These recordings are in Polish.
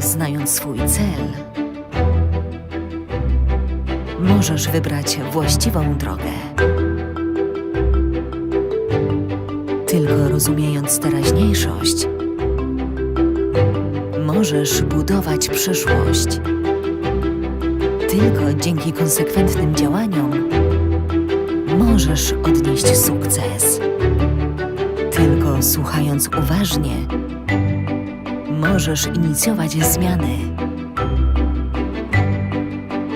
znając swój cel, możesz wybrać właściwą drogę. Tylko rozumiejąc teraźniejszość, możesz budować przyszłość. Tylko dzięki konsekwentnym działaniom możesz odnieść sukces. Tylko słuchając uważnie, możesz inicjować zmiany.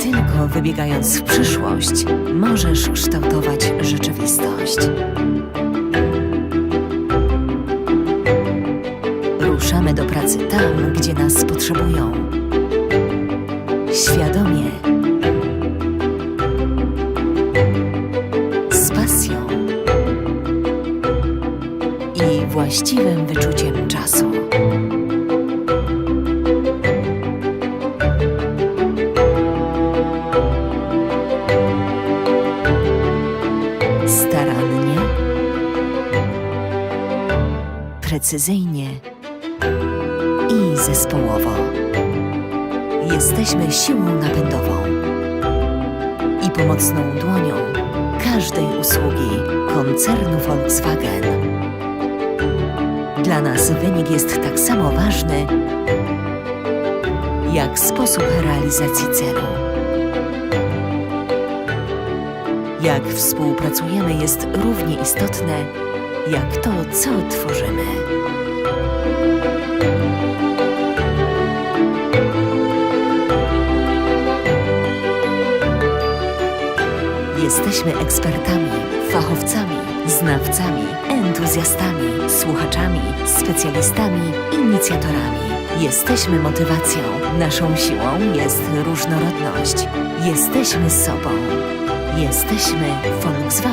Tylko wybiegając w przyszłość, możesz kształtować rzeczywistość. Ruszamy do pracy tam, gdzie nas potrzebują. Świadomie. Z pasją. I właściwym wyczuciem czasu. Precyzyjnie i zespołowo. Jesteśmy siłą napędową i pomocną dłonią każdej usługi koncernu Volkswagen. Dla nas wynik jest tak samo ważny jak sposób realizacji celu. Jak współpracujemy jest równie istotne jak to, co tworzymy. Jesteśmy ekspertami, fachowcami, znawcami, entuzjastami, słuchaczami, specjalistami, inicjatorami. Jesteśmy motywacją. Naszą siłą jest różnorodność. Jesteśmy sobą. Jesteśmy Volkswagen.